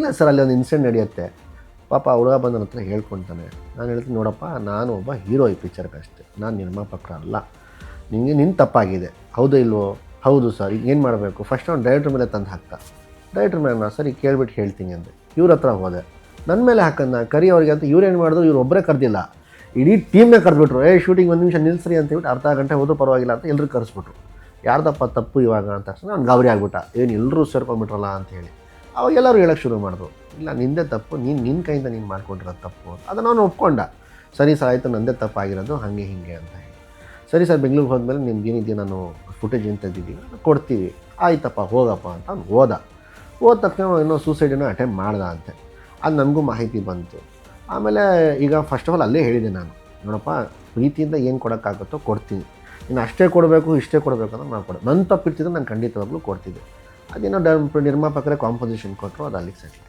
ಇಲ್ಲ ಸರ್, ಅಲ್ಲಿ ಒಂದು ಇನ್ಸಿಡೆಂಟ್ ನಡೆಯುತ್ತೆ. ಪಾಪ ಹುಡುಗ ಬಂದ ಹತ್ರ ಹೇಳ್ಕೊತಾನೆ ನಾನು ಹೇಳ್ತೀನಿ, ನೋಡಪ್ಪ, ನಾನು ಒಬ್ಬ ಹೀರೋ ಈ ಪಿಕ್ಚರ್ಗೆ ಅಷ್ಟೇ. ನಾನು ನಿರ್ಮಾಪಕರ ಅಲ್ಲ. ನಿಮಗೆ ನಿನ್ನ ತಪ್ಪಾಗಿದೆ. ಹೌದು ಇಲ್ವೋ? ಹೌದು ಸರ್, ಈಗ ಏನು ಮಾಡಬೇಕು? ಫಸ್ಟ್ ಅವ್ನು ಡೈರೆಕ್ಟ್ರ್ ಮೇಲೆ ತಂದು ಹಾಕ್ತ. ಡೈರೆಕ್ಟ್ರ್ ಮೇಲೆ ನಾನು ಸರಿ ಕೇಳ್ಬಿಟ್ಟು ಹೇಳ್ತೀನಿ ಅಂದೆ. ಇವ್ರ ಹತ್ರ ಹೋದೆ. ನನ್ನ ಮೇಲೆ ಹಾಕಂದ ಕರಿ ಅವ್ರಿಗೆ ಅಂತ ಇವ್ರು ಏನು ಮಾಡಿದ್ರು, ಇವ್ರು ಒಬ್ಬರೇ ಕರೆದಿಲ್ಲ. ಇಡೀ ಟೀಮ್ನೇ ಕರೆದ್ಬಿಟ್ರು. ಏ ಶೂಟಿಂಗ್ ಒಂದು ನಿಮಿಷ ನಿಲ್ಸ್ರಿ ಅಂತ ಹೇಳ್ಬಿಟ್ಟು ಅರ್ಧ ಗಂಟೆ ಹೋದ್ರೂ, ಪರವಾಗಿಲ್ಲ ಅಂತ ಎಲ್ಲರೂ ಕರೆಸ್ಬಿಟ್ರು. ಯಾರ್ದಪ್ಪ ತಪ್ಪು ಇವಾಗ ಅಂತ ನಾನು ಗಾಬರಿ ಆಗ್ಬಿಟ್ಟ. ಏನು ಎಲ್ಲರೂ ಸೇರ್ಕೊಂಡ್ಬಿಟ್ರಲ್ಲ ಅಂತ ಹೇಳಿ. ಅವಾಗ ಎಲ್ಲರೂ ಹೇಳೋಕ್ಕೆ ಶುರು ಮಾಡಿದ್ರು, ಇಲ್ಲ ನಿಂದೆ ತಪ್ಪು, ನೀನು ನಿನ್ನ ಕೈಯಿಂದ ನೀನು ಮಾಡ್ಕೊಂಡಿರೋದು ತಪ್ಪು ಅಂತ. ಅದನ್ನು ಅವನು ಒಪ್ಕೊಂಡ. ಸರಿ ಸರ್, ಆಯಿತು, ನಂದೇ ತಪ್ಪಾಗಿರೋದು, ಹಾಗೆ ಹೀಗೆ ಅಂತ ಹೇಳಿ. ಸರಿ ಸರ್, ಬೆಂಗಳೂರಿಗೆ ಹೋದ್ಮೇಲೆ ನಿಮ್ಗೆ ಏನಿದೆಯಾ ನಾನು ಫುಟೇಜ್ ಏನು ತೆಗ್ದಿದ್ದೀವಿ ಕೊಡ್ತೀವಿ. ಆಯ್ತಪ್ಪ, ಹೋಗಪ್ಪ ಅಂತ ಅವ್ನು ಹೋದ. ಹೋದ ತಕ್ಷಣ ಏನೋ ಸೂಸೈಡನ್ನು ಅಟೆಂಪ್ಟ್ ಮಾಡ್ದ ಅಂತೆ. ಅದು ನನಗೂ ಮಾಹಿತಿ ಬಂತು. ಆಮೇಲೆ ಈಗ ಫಸ್ಟ್ ಆಫ್ ಆಲ್ ಅಲ್ಲೇ ಹೇಳಿದೆ ನಾನು, ನೋಡಪ್ಪ, ಪ್ರೀತಿಯಿಂದ ಏನು ಕೊಡೋಕ್ಕಾಗುತ್ತೋ ಕೊಡ್ತೀನಿ. ಇನ್ನು ಅಷ್ಟೇ ಕೊಡಬೇಕು, ಇಷ್ಟೇ ಕೊಡಬೇಕು ಅಂತ ನಾನು ಕೊಡೋದು ನನ್ನ ತಪ್ಪಿರ್ತಿದ್ರೆ ನಾನು ಖಂಡಿತವಾಗ್ಲೂ ಕೊಡ್ತಿದ್ದೆ. ಅದೇನೋ ನಿರ್ಮಾಪಕರೇ ಕಾಂಪೋಸಿಷನ್ ಕೊಟ್ಟರು ಅದು ಅಲ್ಲಿಗೆ ಸೆಟ್ಲ್